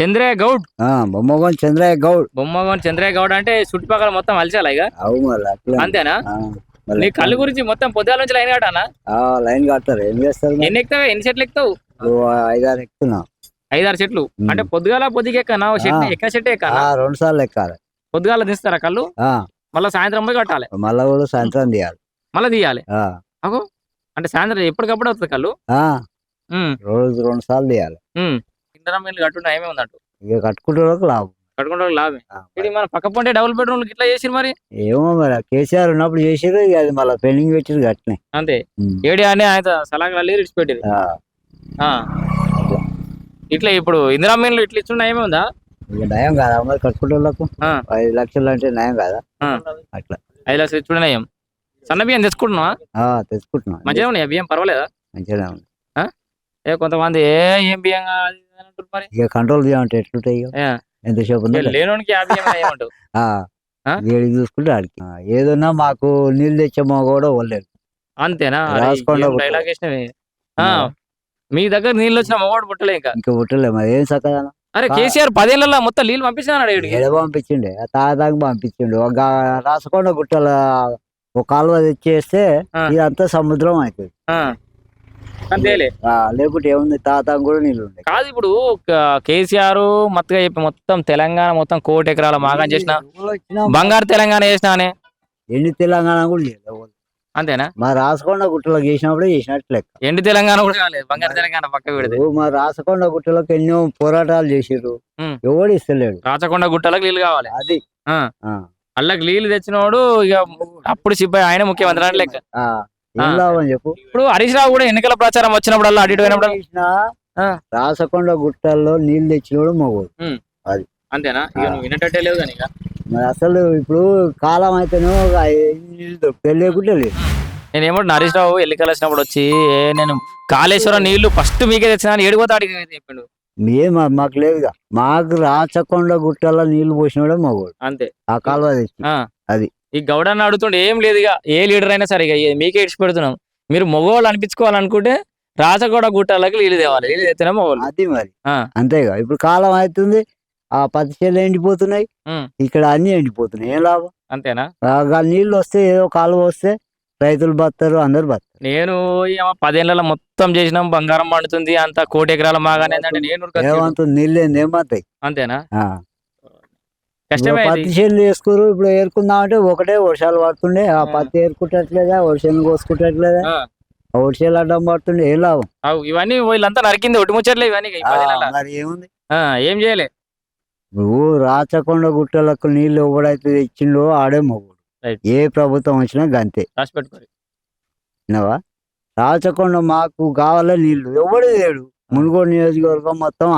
చంద్రయ్య. గౌడ్. ఆ, బొమ్మగోని చంద్రయ్య గౌడ్. బొమ్మగోని చంద్రయ్య గౌడ్ అంటే చుట్టుపక్కల మొత్తం అలచాలా ఇక? అంతేనా? నీ కళ్ళు గురించి మొత్తం పొద్దుల నుంచి లైన్ కట్టానా? లైన్ కడతారు. ఏం చేస్తారు? ఎన్ని ఎక్కుతావు? ఎన్ని చెట్లు ఎక్కుతావు? ఐదారు ఎక్కుతున్నా. ఐదారు చెట్లు. అంటే పొద్దుగాల పొద్దుకి ఎక్కనా? చెట్టు ఆ. ఎక్కిన చెట్టు ఎక్కాలా? రెండు సార్లు ఎక్కాలి. పొద్దుగాల తీస్తారా కళ్ళు? మళ్ళీ సాయంత్రం పోయి కట్టాలి. మళ్ళా కూడా సాయంత్రం తీయాలి మళ్ళీ తీయాలి అంటే సాయంత్రం ఎప్పటికప్పుడు వస్తుంది కళ్ళు? రోజు రెండు సార్లు తీయాలి. ఇంటరా మీరు కట్టుంటే ఏమే ఉందంట? ఇక కట్టుకుంటే లాభం. కట్టుకుంటే లాభే ఇది మన పక్క పొంటే డబుల్ బెడ్రూమ్ ఇట్లా చేసిరు మరి? ఏమో మరి కేసీఆర్ ఉన్నప్పుడు చేసిరు ఇక అది మళ్ళీ పెండింగ్ పెట్టిరు అట్నే అంతే. ఏడి అని ఆయన సలహా ఇడిచిపెట్టిరు ఆ, ఆ. ఇట్లా ఇప్పుడు ఇందిరా మీన్లు ఇట్లా ఇచ్చున్నా ఏమే ఉందా? ఇక నయం కాదా మరి కట్టుకుంటే వాళ్ళకు. ఐదు లక్షలు అంటే నయం కాదా. అట్లా. ఐదు లక్షలు ఇచ్చుడే నయం. సన్న బియ్యం తెచ్చుకుంటున్నావా? తెచ్చుకుంటున్నా. మంచిగా ఉన్నాయి? బియ్యం పర్వాలేదా? మంచిగానే ఉంది. ఏ కొంతమంది ఏ బియ్యం అని అంటారు మరి? ఇక కంట్రోల్ చేయమంటే ఎట్లుంటాయి ఏ, ఎంతసేపు ఉందో ఇక లేనోనికి ఆ బియ్యం ఏమంటావు? ఆ, ఆ? వేడికి చూసుకుంటే ఆడికి. ఆ, ఏదన్నా మాకు నీళ్ళు తెచ్చామో కూడా వల్లేదు అంతేనా? అరే, రాసుకోండి ఏం ఒకటి. డైలాగ్ వేసినవి ఆ, మీ దగ్గర నీళ్ళు వచ్చిన మగవాడు పుట్టలే ఇంకా. ఇంకా పుట్టలే మరి. ఏం సకదాన అరే ఆ. కేసీఆర్ పదేళ్ళలో మొత్తం నీళ్ళు పంపించాడు ఏడికి ఏడ పంపించిండే? ఆ తాగదాకా పంపించిండు. ఒక రాసకొండ గుట్టల ఒక కాలువ తెచ్చేస్తే ఆ. ఇదంతా సముద్రం అవుతుంది ఆ. అంతేలే. లేకుంటే ఏముంది? తాత కూడా నీళ్ళు కాదు ఇప్పుడు కేసీఆర్ మత్తుగా చెప్పి మొత్తం తెలంగాణ మొత్తం కోటి ఎకరాల మాగం చేసిన బంగారు తెలంగాణ చేసినానే ఎన్ని తెలంగాణ కూడా. అంతేనా? మా రాసకొండ గుట్టలో చేసినప్పుడే చేసినట్టు లెక్క. ఎండి తెలంగాణ కూడా కాలేదు బంగారు తెలంగాణ పక్క పెడితే ఓ మా రాసకొండ గుట్టలకు ఎన్నో పోరాటాలు చేసిర్రు. ఎవడు ఇస్తలేడు. రాచకొండ గుట్టలకు నీళ్ళు కావాలి. అది. అల్లకి నీళ్ళు తెచ్చినోడు ఇక అప్పుడు సిబ్బంది ఆయన ముఖ్యమంత్రి లెక్క. ఏం ఆ. లాభం చెప్పు? ఇప్పుడు హరీష్ రావు కూడా ఎన్నికల ప్రచారం వచ్చినప్పుడల్లా చేసినా ఆ. రాసకొండ గుట్టల్లో నీళ్ళు తెచ్చినోడు మగోడు. అంతేనా? ఇక నువ్వు వినేటట్టే లేదు కానీ మరి అసలు ఇప్పుడు కాలం అయితేనే లేకుంటే లేదు. నేను ఏమంటున్నా హరీష్ రావు ఎన్నికలు వచ్చినప్పుడు వచ్చి ఏ నేను కాళేశ్వరం నీళ్ళు ఫస్ట్ మీకే తెచ్చినా అడిగి చెప్పిండు. ఏ మా- మాకు లేదుగా. మాకు రాచకొండ గుట్టల్లో నీళ్ళు పోసినోడే మగోడు. అంతే. ఆ కాలువ తెచ్చి. అది. ఈ గౌడన్న అడుగుతుండే ఏం లేదు ఇక ఏ లీడర్ అయినా సరే ఇక మీకే ఇడిచి పెడుతున్నాం మీరు మగవాళ్ళు అనిపించుకోవాలనుకుంటే రాచగొడ గుట్టలకి నీళ్ళు తేవాలి నీళ్ళు తెస్తేనే మగవాళ్ళు అది మరి. అంతేగా ఇప్పుడు కాలం అవుతుంది ఆ పత్తి చేలు ఎండిపోతున్నాయి. ఇక్కడ అన్ని ఎండిపోతున్నాయి ఏం లాభం? అంతేనా? నీళ్ళు వస్తే ఏదో కాలువ వస్తే రైతులు బతారు అందరు బతారు నేను పదేళ్ళలో మొత్తం చేసినాం బంగారం పండుతుంది అంత కోటి ఎకరాల మాగానే నేను ఉరకచ్చు. ఏమంత నీళ్ళు ఏంది ఏమవుతాయి అంతేనా ఆ. కష్టమే ఇప్పుడు ఇది. పత్తి చేనులు వేసుకోరు ఇప్పుడు ఏరుకుందామంటే ఒకటే వర్షాలు పడుతుండే. ఆ. పత్తి ఏరుకుంటట్లేదా? వర్షాలు కోసుకుంటట్లేదా? వర్షాలు అడ్డం పడుతుండే. ఏం లాభం? ఇవన్నీ వీళ్ళంతా నరికింది ఒట్టి ముచ్చట్లే ఇవన్నీ. మరి ఏముంది? ఏం చేయలే. నువ్వు రాచకొండ గుట్టలకు నీళ్ళు ఎవడైతే ఇచ్చిండో ఆడే మొగుడు. ఏ ప్రభుత్వం వచ్చినా గంతే. విన్నావా? రాచకొండ మాకు కావాలే నీళ్ళు ఎవడు లేడు. మునుగోడు నియోజకవర్గం మొత్తం